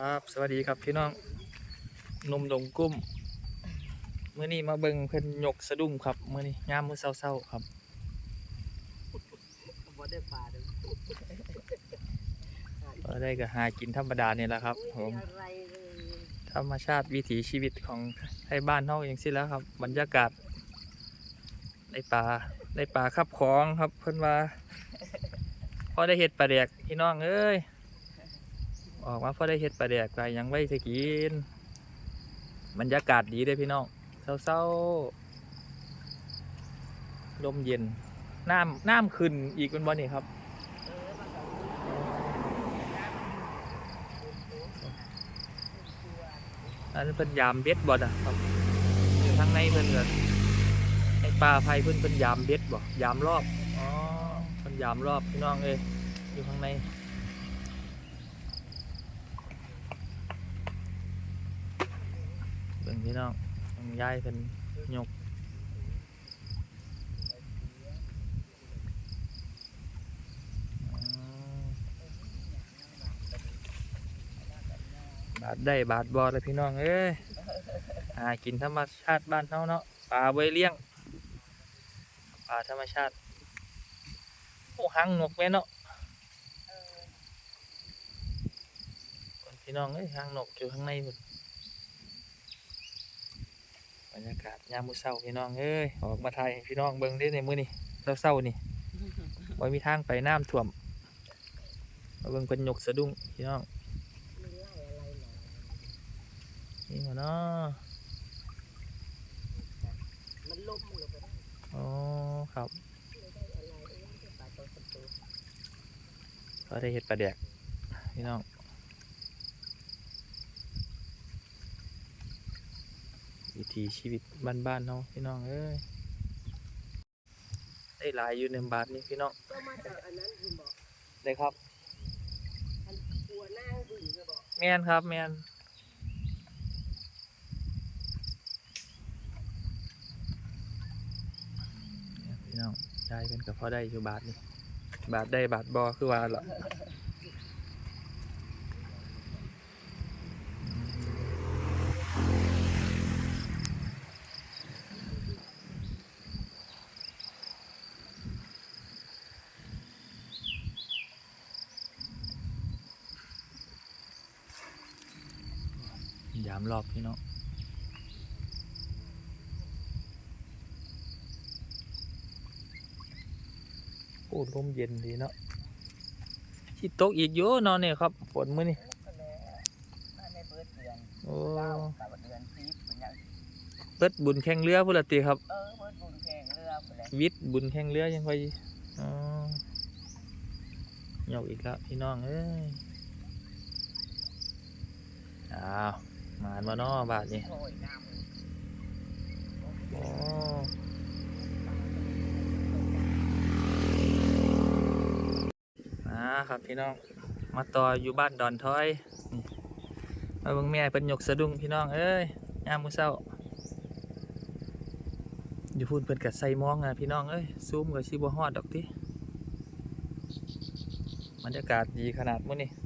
ครับสวัสดีครับพี่น้องหนมดงกุ้มเมื่อนี้มาเบิ่งเพิ่นยกสะดุ้งครับเมื่อนี้ยามมื้อเช้าๆครับบ่ได้ปลาเด้อได้ก็หากินธรรมดาเนี่ยแหละครับผมธรรมชาติวิถีชีวิตของไทยบ้านเฮาอย่างสิแล้วครับ บรรยากาศในป่าในป่าขับของครับเพิ่นว่าพอได้เฮ็ดปลาแดกพี่น้องเอ้ย ออกมาพอได้เฮ็ดปลาแดกไปยังไว้จะกินบรรยากาศดีเด้อพี่น้องเศร้าๆลมเย็นน้ำน้ำขึ้นอีกเป็นบ่นี่ครับอันนั้นเป็นยามเบ็ดบ่อะครับอยู่ทางในเพิ่นก็ในป่าไผ่เพิ่นเป็นยามเบ็ดบ่ยามรอบอ๋อเพิ่นยามรอบพี่น้องเอ้ยอยู่ข้างใน เบิ่งพี่น้องทางยายเพิ่นยกบาทได้บาทบ่เลยพี่น้องเอ้ยหากินธรรมชาติบ้านเฮาเนาะปลาไว้เลี้ยงปลาธรรมชาติโอ้หังนกแม่เนาะพี่น้องเอ้ยหังนกอยู่ข้างในพุ่น บรรยากาศยามมื้อเช้าพี่น้องเอ้ยออกมาถ่ายให้พี่น้องเบิ่งได้ในมื้อนี้เช้าๆนี่บ่มีทางไปน้ำท่วมมาเบิ่งเพิ่นยกสะดุ้งพี่น้องมันไล่อะไรหนอนี่มาเนาะมันล้มลงไปได้อ๋อครับไม่ได้อะไรเลยว่าปลาตัวสตูก็ได้เห็ดปลาแดกพี่น้อง วิถีชีวิตบ้านๆเนาะพี่น้องเอ้ยได้หลายอยู่ในบาทนี่พี่น้องก็มาจากอันนั้นคุณบอกได้ครับอันหัวนางบึ้งก็บอกแมนครับแมนเนี่ยพี่น้องยายเป็นกับพ่อได้อยู่บาทนี่บาทได้บาทบอคือว่าเหรอยามรอบพี่น้องโอ้ลมเย็นดีเนาะที่ตกอีกเยอะเนาะเนี่ยครับฝนมื้อนี่ก็แล้วมาในเบิดเดือนโอ้เก้ากับเดือนสิบเป็นหยังเปิดบุญแข่งเรือพุ่นละติครับเออเบิดบุญแข่งเรือไปเลยวิทย์บุญแข่งเรือยังไปอ๋อเหยาอีกแล้วพี่น้องเอ้ยอ้าว มานมาเนาะบาทนี่โอ้โอ้อ่าครับพี่น้อง มาต่ออยู่บ้านดอนท้อยมาเบิ่งแม่เป็นหยกสะดุ้งพี่น้องเอ้ยยามมื้อเช้าอยู่พูดเพิ่นกัใส่มองนะพี่น้องเอ้ยซูมก็สิบ่ฮอดดอกติบรรยากาศดีขนาดมื้อนี้อ่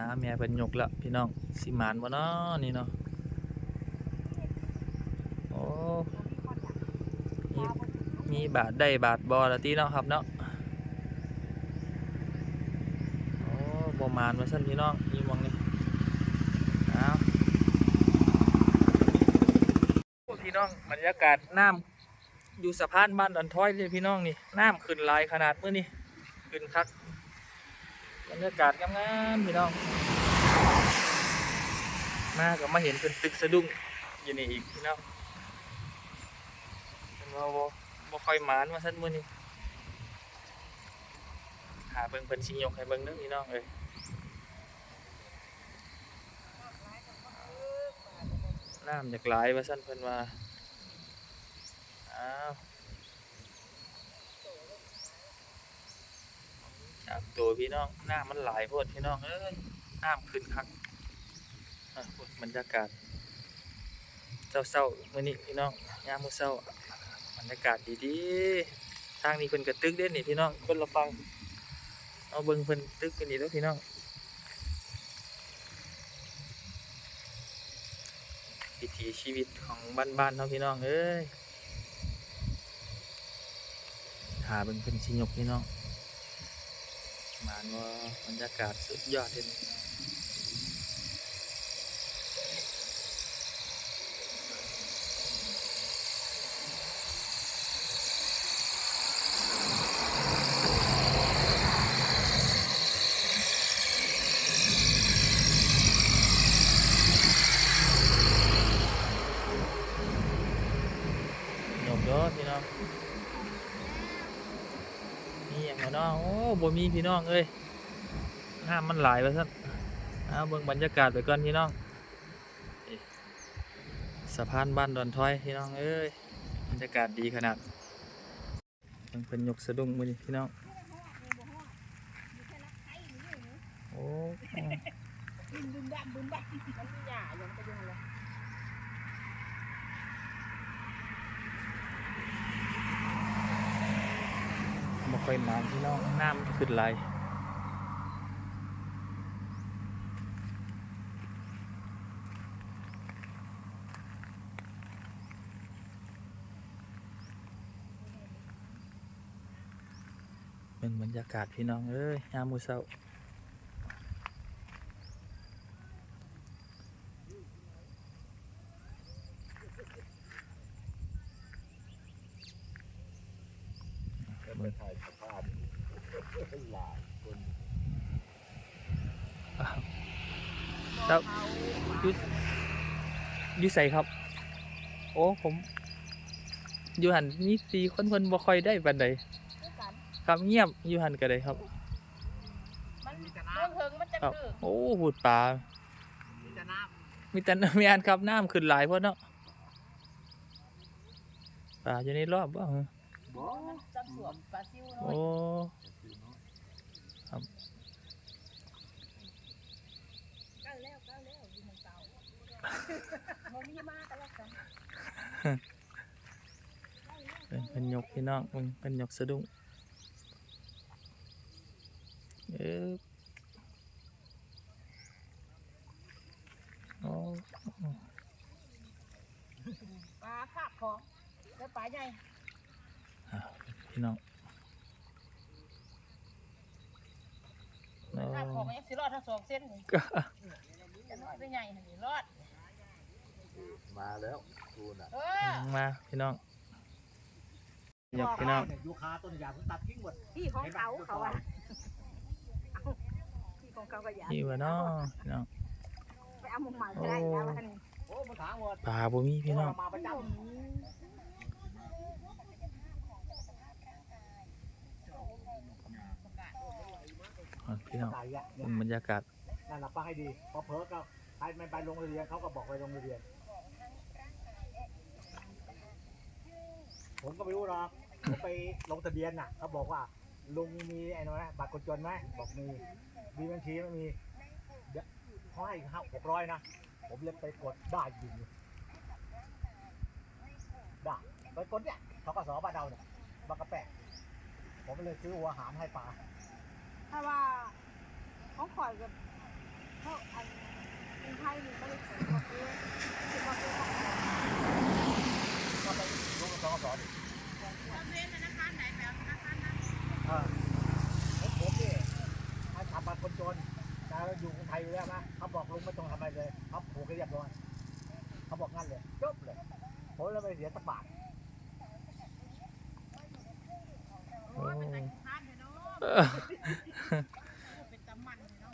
าแม่เพิ่นยกล้วพี่น้องสิมานบ่เนาะนี่เนาะโอ้มีมีบาทได้บาทบ่ละติเนาะครับเนาะโอ้บ่มานว่าซั่นพี่น้องนี่มองนี่อ้าพี่น้องบรรยากาศน้ำอยู่สะพานบ้านดอนท้อยเลยพี่น้องนี่น้ำขึ้นหลายขนาดเมื่อนี่ขึ้นคัก บรรยากาศงามๆพี่น้อง มาก็มาเห็นเป็นตึกสะดุ้งอยู่นี่อีกพี่น้องเป็นว่าบ่บ่ค่อยหมานว่าซั่นมื้อนี้หาเบิ่งเพิ่นสิยกให้เบิ่งเด้อพี่น้องเอ้ยน้ำอยากหลายว่าซั่นเพิ่นว่าอ้าวามตัวพี่น้องหน้ามันหลายพดพี่น้องเอ้ยน้าำขึ้นครับบรรยากาศเศร้าๆมื่อนี้พี่น้องยามมื้อเศร้าบรรยากาศดีๆทางนี้เพิ่นกระตึกเด่นนี่พี่น้องเพิ่นระฟังเอาเบิ้งเพิ่นตึกกันนี่แล้วพี่น้องวิถีชีวิตของบ้านๆเนาะพี่น้องเอ้ยหาเบิ้งเพิ่นสิยกพี่น้อง มานว่าบรรยากาศสุดยอดเลยพี่น้องยกเด้อพี่น้องนี่ อย่างไรเนาะโอ้บ่มีพี่น้องเอ้ยน้ำมันหลายไปซะเอาเบิ่งบรรยากาศไปก่อนพี่น้องสะพานบ้านดอนทอยพี่น้องเอ้ยบรรยากาศดีขนาดเพิ่งเป็นยกสะดุ้งมือนี่พี่น้องโอ้บึ้มบึ้มบั้มบึ้มบั้มมันมีหญ้ายังไปยังเลย ค่อยมาพี่น้องน้ำขึ้นไหลเป็นบรรยากาศพี่น้องเอ้ยยามมือเส่า ยสภาพหลายคนเจ้ายุยุใส่ครับ โอ้ผมอยู่หันมีสี่คนเพิ่นบ่ค่อยได้ปานใดด้วยกันครับเงียบอยู่หันก็ได้ครับมันเรื่องเฮิงมันจะครับดื้อโอ้พูดปลามีแต่น้มีแต่มีอันครับน้ำขึ้นหลายเพราะเนาะปลาอยู่ในรอบบ่ เหรอำบ่มันจำสวมปลาซิวน้อโอ้ยก้าวแล้วก้าวแล้วอยู่มันเก่ามันมีมากกันแล้วกันเป็นเป็นยกพี่น้องมึงเป็นยกสะดุ้งเออโอ้ปลาคาบของแล้วปลาใหญ่ พี่น้องโอ้คาบของยังสิรอดทั้งสองเส้นนี่ก็จะน้อยไปใหญ่นี่รอดมาแล้วดูน่ะเออมาพี่น้องยกพี่น้องยูคาต้นยางผมตัดทิ้งหมดที่ของเขาเขาอะเอ้าที่ของเขาก็อย่านี่วะเนาะพี่น้องไปเอามุมใหม่ก็ได้นะว่าท่านโอ้มันถางหมดปลาบ่มีพี่น้อง มาประจอะพี่น้องำไหนอะเบิ่งบรรยากาศนั่นน่ะฟังให้ดีพอเพิร์ก็ใครไม่ไปโรงเรียนเขาก็บอกไปโรงเรียน ผมก็ไม่รู้หรอกผมไปลงทะเบียนน่ะเขาบอกว่าลุงมีไอ้นั่นไหมบัตรคนจนไหมบอกมีมีบัญชีไม่มีเดี๋ยวเขาให้ห้าหกร้อยนะผมเลยไปกดได้จริงได้ไปกดเนี่ยเขาก็สอบานเราเนี่ยบางกระแปะผมเลยซื้อหัวหารให้ปลา ถ้าว่าของข่อยกับพวกอันคนไทยนี่ไม่ได้ผลมาคือคือมาคือของ ก็ไปรู้กันสองสอน ทำเรียนธนาคารไหนแบบธนาคารนั้น เออผมผมนี่ให้ทำบัตรคนจนแต่อยู่กรุงไทยอยู่แล้วนะเขาบอกลุงไม่ต้องทำอะไรเลยเขาผูกให้เรียบร้อยเขาบอกงั้นเลยจบเลยผมเลยไม่เสียสักบาท โอ้ เป็นธนาคาร เนาะเออเป็นตำมันเนาะ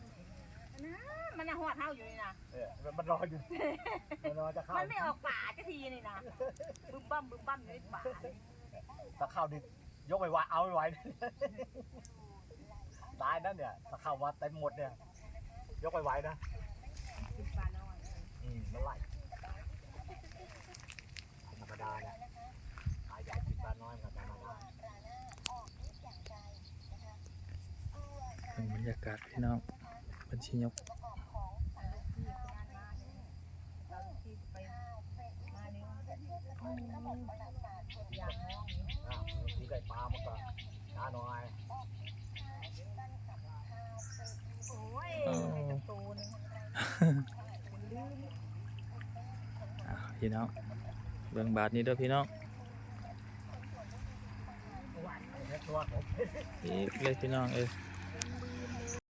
นะมันน่ะหอดเท่าอยู่นี่นะเออมันรออยู่มันรอจะเข้ามันไม่ออกป่าจะทีนี่นะบึ้มบั้มบึ้มบั้มอยู่ในป่าถ้าเข้าดิยกไปวาเอาไม่ไหวตายนั่นเนี่ยถ้าเข้าวัดเต็มหมดเนี่ย ยกไปไหวนะกินปลาน้อยอืมมันไหลธรรมดาเนี่ยขายใหญ่กินปลาน้อยกับธรรมดา เบิ่งบรรยากาศพี่น้องเป็นชิยกเราที่ไปมาเนี่ยอย่างน้องนี่อะทีไก่ปลามันก็ช้าหน่อยโอ้ยตัวนึงลืมอะพี่น้องเบิ่งบาทนี้เด้อพี่น้องตัวผมอีกเลยพี่น้องเอ้ยอ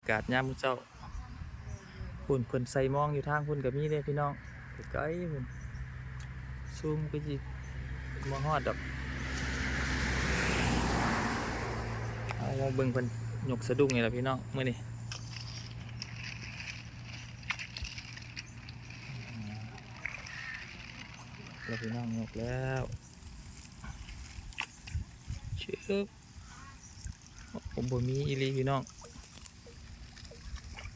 ากาศยามมื้อเช้าพุ่นเพิ่นใส่มองอยู่ทางพุ่นก็มีเด้พี่น้องไกลๆพุ่นซูมไปสิบ่ฮอดดอกเอามาเบิ่งเพิ่นยกสะดุ้งนี่ล่ะพี่น้องมื้อนี้แล้วพี่น้องยกแล้วชึบผมบ่มีอีลีพี่น้อง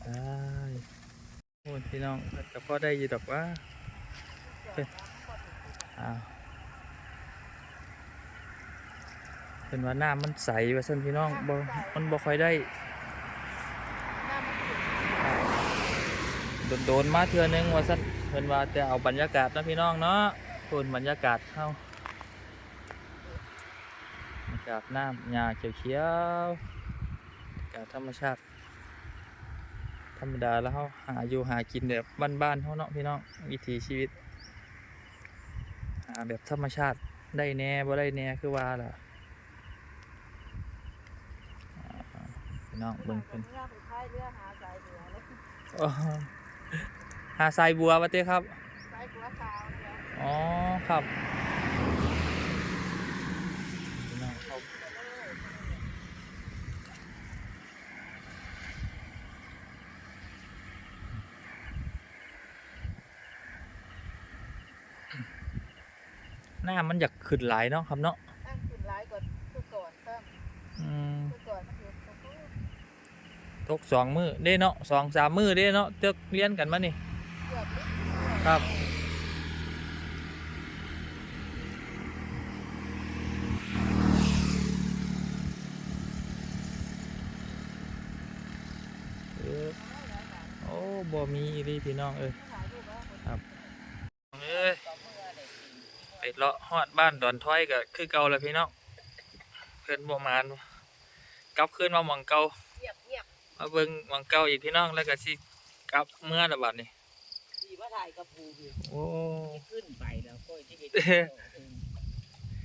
อ้ายโอ้พี่น้องแต่พอได้ยู่ดอกว่าเพิ่นอ้าวเป็นว่าน้ำมันใสว่าซั่นพี่น้องบ่มันบ่ค่อยได้โดนๆมาเทื่อนึงว่าซั่นเพิ่นว่าแต่เอาบรรยากาศนะพี่น้องเนาะโทนบรรยากาศเฮาบรรยากาศน้ำหญ้าเขียวๆบรรยากธรรมชาติ รรมดาแล้วเฮาหาอยู่หากินแบบบ้านๆเฮาเนาะพี่น้องวิถีชีวิตหาแบบธรรมชาติได้แหน่บ่ได้แหน่คือว่าล่ะอ่าพี่น้องเบิ่งเพิ่นเรือไปพายเรือหาสายเหนือเลยอ๋อหาทรายบัววะเต้ครับสายหัวขาวเนี่ยอ๋อครับพี่น้องเขา หน้ามันอยากขึ้นหลายเนาะครับเนาะตั้งขุ่นร้ายกว่าคือก่อนตั้งอืมคือก่อนคือโอ้โหตกสองมือเด้เนาะสองสามมือเด้เนาะเตือกเรียนกันมานี่เกือบนิดครับเออโอ้บ่มีอีหลีพี่น้องเอ้ยถ่ายรูปแล้วคน เอ้ยไป เลาะฮอดบ้านดอนท้อยก็คือเก่าแล้วพี่น้องเพิ่นบ่มานกลับคืนมาหม่องเก่าเงียบเงียบมาเบิ่งหม่องเก่าอีกพี่น้องแล้วก็สิกลับเมื่อละบัดนี้ดีว่าถ่ายกับภูอยู่โอ้ขึ้นไปแล้วก็ที่เห็น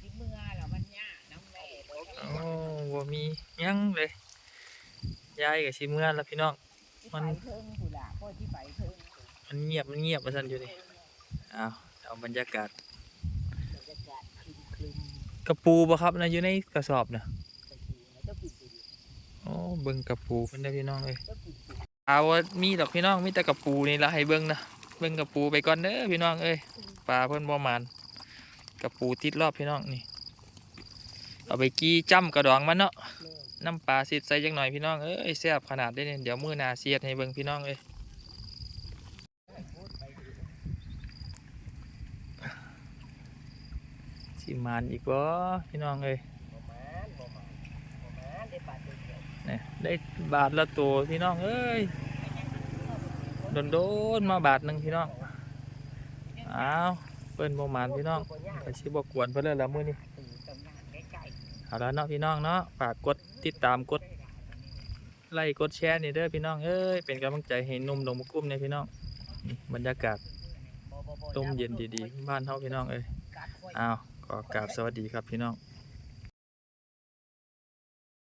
ที่เมื่อแล้วมันยากน้ำแม่โอ้บ่มียังเลยยายก็สิเมื่อแล้วพี่น้องที่ไปเทิงผู้ล่ะก็ที่ไปเทิงผู้มันเงียบมันเงียบว่าซั่นอยู่นี่อ้าวเอาบรรยากาศ บรรยากาศคลึมคลึม กระปูบ่ครับนะอยู่ในกระสอบน่ะไปภูแล้วก็ปิดไปอยู่โอ้เบิ่งกระปูเพิ่นได้อพี่น้องเอ้ยก็ปิดไปเอาว่ามีดอกพี่น้องมีแต่กระปูนี่ละให้เบิ่งนะเบิ่งกระปูไปก่อนเด้อพี่น้องเอ้ยปลาเพิ่นบ่มานกระปูติดรอบพี่น้องนี่ เอาไปกี้จ้ำกระดองมันเนาะเริ่มน้ำปลาสิใส่จังหน่อยพี่น้องเอ้ยแซ่บขนาดได้เนี่ยเดี๋ยวมื้อหน้าเสียดให้เบิ่งพี่น้องเอ้ย พูดไปอยู่ สิ มานอีกบ่พี่น้องเอ้ยประมาณประมาณประมาณได้ปาดเดียวเนี่ยได้บาทละตัวพี่น้องเอ้ยโดนๆมาบาทหนึงพี่น้องอ้าวเพิ่นบ่มานพี่น้องบ่ยากก็สิบ่กวนเพิ่นแล้วล่ะมื้อนี้ตื่นตำนานใกล้เอาละเนาะพี่น้องเนาะฝากกดติดตามกดไลค์กดแชร์นี่เด้อพี่น้องเอ้ยเป็นกำลังใจให้หนุ่มดงมะกุ้มเนี่ยพี่น้องนี่บรรยากาศๆบ่บ่บ่ลมเย็นดีๆบ้านเฮาพี่น้องเอ้ยกัดข้อยอ้าว ขอกราบสวัสดีครับพี่น้อง